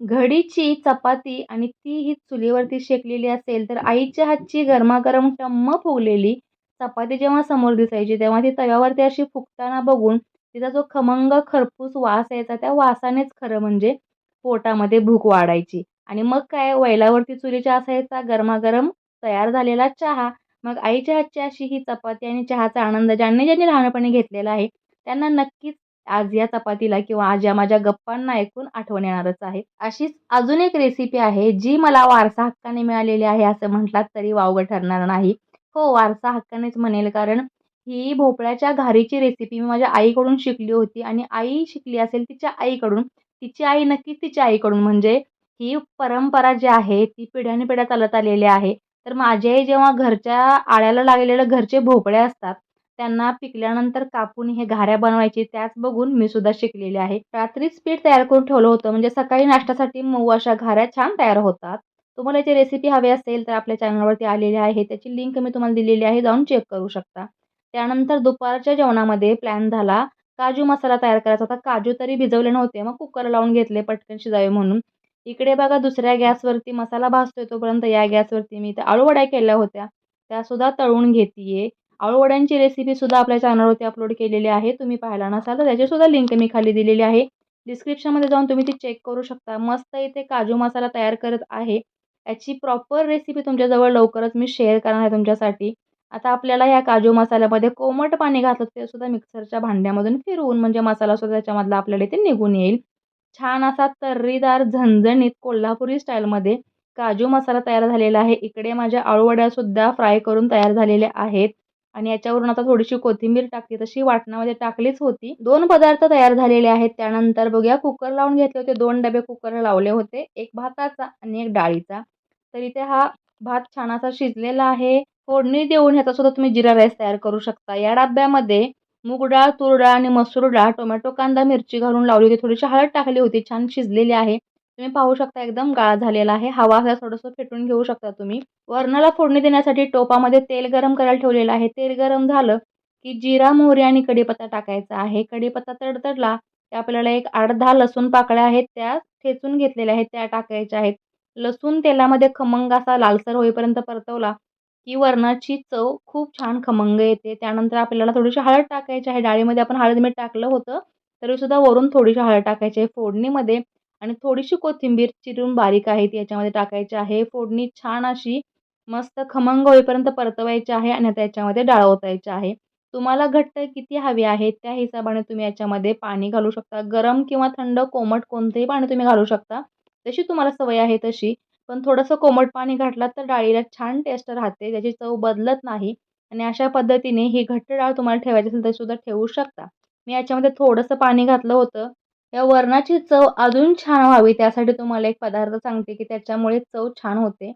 घडीची चपाती आणि ती ही चुलीवरती शेकलेली असेल तर आईच्या हातची गरमागरम टम्म फुगलेली चपाती जेव्हा समोर दिसायची तेव्हा ती तव्यावरती अशी फुगताना बघून तिचा जो खमंग खरपूस वास यायचा त्या वासानेच खरं म्हणजे पोटामध्ये भूक वाढायची. आणि मग काय वैलावरती चुलीच्या असायचा गरमागरम तयार झालेला चहा. मग आईच्या हातची अशी ही चपाती आणि चहाचा आनंद ज्यांनी ज्यांनी लहानपणी घेतलेला आहे त्यांना नक्कीच आज या चपातीला किंवा आज या माझ्या गप्पांना ऐकून आठवण येणारच आहे. अशीच अजून एक रेसिपी आहे जी मला वारसा हक्काने मिळालेली आहे असं म्हटलात तरी वावगं ठरणार नाही. हो वारसा हक्कानेच म्हणेल कारण ही भोपळ्याच्या घारीची रेसिपी मी माझ्या आईकडून शिकली होती आणि आई शिकली असेल तिच्या आईकडून तिची आई नक्कीच तिच्या आईकडून. म्हणजे ही परंपरा जी आहे ती पिढ्याने पिढ्या चालत आलेली आहे. तर माझी आई जेव्हा घरच्या आळ्याला लागलेलं घरचे भोपळे असतात त्यांना पिकल्यानंतर कापून हे घाऱ्या बनवायची त्याच बघून मी सुद्धा शिकलेली आहे. रात्रीच पीठ तयार करून ठेवलं होतं म्हणजे सकाळी नाश्त्यासाठी मऊ अशा घाऱ्या छान तयार होतात. तुम्हाला याची रेसिपी हवी असेल तर आपल्या चॅनलवरती आलेली आहे त्याची लिंक मी तुम्हाला दिलेली आहे जाऊन चेक करू शकता. त्यानंतर दुपारच्या जेवणामध्ये प्लॅन झाला काजू मसाला तयार करायचा होता. काजू तरी भिजवले नव्हते मग कुकर लावून घेतले पटकन शिजावे म्हणून. इकडे बघा दुसऱ्या गॅसवरती मसाला भाजतोय तोपर्यंत या गॅसवरती मी त्या आळूवड्या केल्या होत्या. त्यासुद्धा तळून घेते आळूवड्यांची रेसिपीसुद्धा आपल्या चॅनलवरती अपलोड केलेली आहे. तुम्ही पाहायला नसाल तर त्याचीसुद्धा लिंक मी खाली दिलेली आहे. डिस्क्रिप्शनमध्ये जाऊन तुम्ही ती चेक करू शकता. मस्त इथे काजू मसाला तयार करत आहे. याची प्रॉपर रेसिपी तुमच्याजवळ लवकरच मी शेअर करणार आहे तुमच्यासाठी. आता आपल्याला ह्या काजू मसाल्यामध्ये कोमट पाणी घातलं ते सुद्धा मिक्सरच्या भांड्यामधून फिरवून म्हणजे मसालासुद्धा त्याच्यामधला आपल्याला इथे निघून येईल. छान असा तर्रीदार झणझणीत कोल्हापुरी स्टाईलमध्ये काजू मसाला तयार झालेला आहे. इकडे माझ्या आळूवड्यासुद्धा फ्राय करून तयार झालेल्या आहेत. आणि याच्यावरून आता थोडीशी कोथिंबीर टाकली तशी वाटणामध्ये टाकलीच होती. दोन पदार्थ तयार झालेले आहेत. त्यानंतर बघूया कुकर लावून घेतले होते. दोन डबे कुकर लावले होते. एक भाताचा आणि एक डाळीचा. तर इथे हा भात छान असा शिजलेला आहे. फोडणी देऊन ह्याचा सुद्धा तुम्ही जिरा राईस तयार करू शकता. या डब्यामध्ये मूग डाळ तूर डाळ आणि मसूर डाळ टोमॅटो कांदा मिरची घालून लावली होती. थोडीशी हळद टाकली होती. छान शिजलेली आहे. तुम्ही पाहू शकता एकदम गाळा झालेला आहे. हवा असा थोडंसं फेटून घेऊ शकता तुम्ही. वरणाला फोडणी देण्यासाठी टोपामध्ये तेल गरम करायला ठेवलेलं आहे. तेल गरम झालं की जिरा मोहरी आणि कढीपत्ता टाकायचा आहे. कढीपत्ता तडतडला की आपल्याला एक आठ दहा लसूण पाकळ्या आहेत त्या ठेचून घेतलेल्या आहेत. त्या टाकायच्या आहेत. लसूण तेलामध्ये खमंग असा लालसर होईपर्यंत परतवला की वरणाची चव खूप छान खमंग येते. त्यानंतर आपल्याला थोडीशी हळद टाकायची आहे. डाळीमध्ये आपण हळद मीठ टाकलं होतं तरीसुद्धा वरून थोडीशी हळद टाकायची आहे. फोडणीमध्ये आणि थोडीशी कोथिंबीर चिरून बारीक आहे ती याच्यामध्ये टाकायची आहे. फोडणी छान अशी मस्त खमंग होईपर्यंत परतवायची आहे आणि त्याच्यामध्ये डाळ ओतायची आहे. तुम्हाला घट्ट किती हवी आहे त्या हिशोबाने तुम्ही याच्यामध्ये पाणी घालू शकता. गरम किंवा थंड कोमट कोणतंही पाणी तुम्ही घालू शकता. जशी तुम्हाला सवय आहे तशी. पण थोडंसं कोमट पाणी घातलात तर डाळीला छान टेस्ट राहते. त्याची चव बदलत नाही आणि अशा पद्धतीने ही घट्ट डाळ तुम्हाला ठेवायची असेल तरीसुद्धा ठेवू शकता. मी याच्यामध्ये थोडंसं पाणी घातलं होतं. या वरणाची चव अजून छान व्हावी त्यासाठी तुम्हाला एक पदार्थ सांगते की त्याच्यामुळे चव छान होते.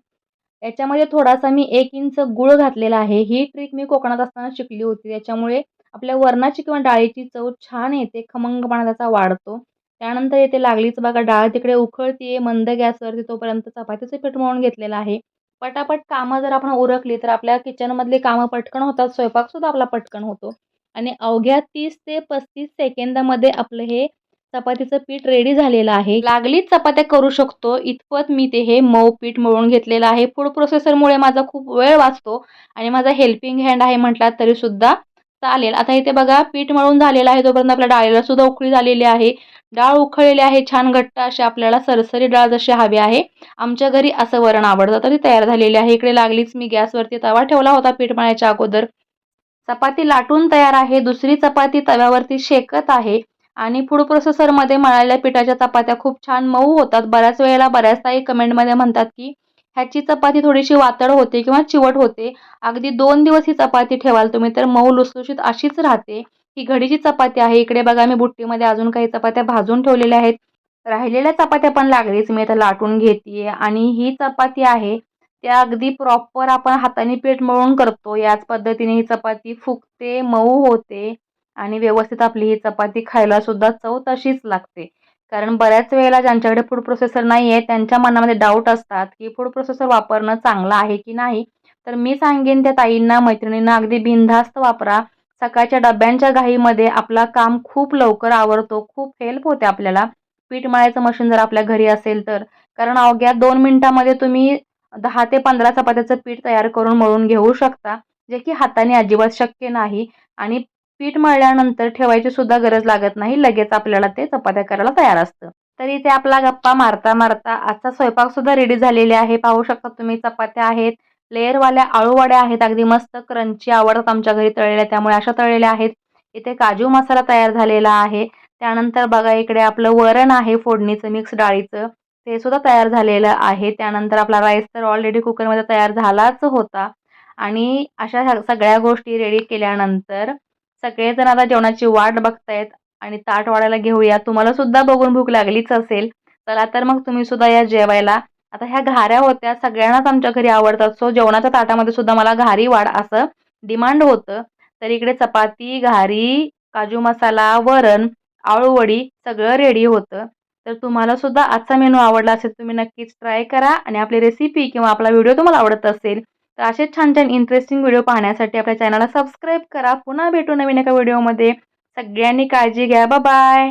याच्यामध्ये थोडासा मी एक इंच गूळ घातलेला आहे. ही ट्रिक मी कोकणात असताना शिकली होती. त्याच्यामुळे आपल्या वरणाची किंवा डाळीची चव छान येते खमंगपणा त्याचा वाढतो. त्यानंतर येते लागलीच बघा डाळ. तिकडे उखळते मंद गॅसवरती तोपर्यंत चपातीचं पीठ मळून घेतलेलं आहे. पटापट कामं जर आपण उरकली तर आपल्या किचनमधली कामं पटकन होतात स्वयंपाकसुद्धा आपला पटकन होतो. आणि अवघ्या तीस ते पस्तीस सेकंदामध्ये आपलं हे चपातीचं पीठ रेडी झालेलं आहे. लागलीच चपात्या करू शकतो. इतपत मी ते हे मऊ पीठ मळून घेतलेलं आहे. फूड प्रोसेसरमुळे माझा खूप वेळ वाचतो आणि माझा हेल्पिंग हँड आहे म्हटलात तरीसुद्धा चालेल. आता इथे बघा पीठ मळून झालेलं आहे. तोपर्यंत आपल्या डाळीला सुद्धा उकळी झालेली आहे. डाळ उखळलेली आहे. छान घट्ट अशी आपल्याला सरसरी डाळ जशी हवी आहे. आमच्या घरी असं वरण आवडतं. तरी तयार झालेली आहे. इकडे लागलीच मी गॅसवरती तवा ठेवला होता पीठ मळायच्या अगोदर. चपाती लाटून तयार आहे. दुसरी चपाती तव्यावरती शेकत आहे. आणि फूड प्रोसेसरमध्ये मळालेल्या पिठाच्या चपात्या खूप छान मऊ होतात. बऱ्याच वेळेला बऱ्याच कमेंटमध्ये म्हणतात की ह्याची चपाती थोडीशी वातड होते किंवा चिवट होते. अगदी दोन दिवस ही चपाती ठेवाल तुम्ही तर मऊ लुसलुशीत अशीच राहते. ही घडीची चपाती आहे. इकडे बघा मी बुट्टीमध्ये अजून काही चपात्या भाजून ठेवलेल्या आहेत. राहिलेल्या चपात्या पण लागलीच. मी आता लाटून घेते आणि ही चपाती आहे. त्या अगदी प्रॉपर आपण हाताने पीठ मळून करतो. याच पद्धतीने ही चपाती फुगते मऊ होते. आणि व्यवस्थित आपली ही चपाती खायला सुद्धा चव तशीच लागते. कारण बऱ्याच वेळेला ज्यांच्याकडे फूड प्रोसेसर नाही आहे त्यांच्या मनामध्ये डाऊट असतात की फूड प्रोसेसर वापरणं चांगलं आहे की नाही. तर मी सांगेन त्या ताईंना मैत्रिणींना अगदी बिनधास्त वापरा. सकाळच्या डब्यांच्या घाईमध्ये आपला काम खूप लवकर आवरतो खूप हेल्प होते आपल्याला. पीठ मळायचं मशीन जर आपल्या घरी असेल तर. कारण अवघ्या दोन मिनटामध्ये तुम्ही दहा ते पंधरा चपात्याचं पीठ तयार करून मळून घेऊ शकता जे की हाताने अजिबात शक्य नाही. आणि पीठ मळल्यानंतर ठेवायची सुद्धा गरज लागत नाही. लगेच आपल्याला ते चपात्या करायला तयार असतं. तरी ते आपला गप्पा मारता मारता आजचा स्वयंपाक सुद्धा रेडी झालेले आहे. पाहू शकता तुम्ही चपात्या आहेत. लेअरवाल्या आळूवड्या आहेत. अगदी मस्त क्रंची आवडतात आमच्या घरी तळलेल्या. त्यामुळे अशा तळलेल्या आहेत. इथे काजू मसाला तयार झालेला आहे. त्यानंतर बघा इकडे आपलं वरण आहे. फोडणीचं मिक्स डाळीचं. ते सुद्धा तयार झालेलं आहे. त्यानंतर आपला राईस तर ऑलरेडी कुकरमध्ये तयार झालाच होता. आणि अशा सगळ्या गोष्टी रेडी केल्यानंतर सगळेजण आता जेवणाची वाट बघतायत आणि ताट वाढायला घेऊया. तुम्हाला सुद्धा बघून भूक लागलीच असेल. चला तर मग तुम्ही सुद्धा या जेवायला. आता ह्या घाऱ्या होत्या सगळ्यांनाच आमच्या घरी आवडतात. सो जेवणाच्या ताटामध्ये सुद्धा मला घारी वाढ असं डिमांड होतं. तर इकडे चपाती घारी काजू मसाला वरण आळूवडी सगळं रेडी होतं. तर तुम्हाला सुद्धा आजचा मेनू आवडला असेल तुम्ही नक्कीच ट्राय करा आणि आपली रेसिपी किंवा आपला व्हिडिओ तुम्हाला आवडत असेल तर असेच छान छान इंटरेस्टिंग व्हिडिओ पाहण्यासाठी आपल्या चॅनलला सबस्क्राईब करा. पुन्हा भेटू नवीन एका व्हिडिओमध्ये सगळ्यांनी काळजी घ्या. बाय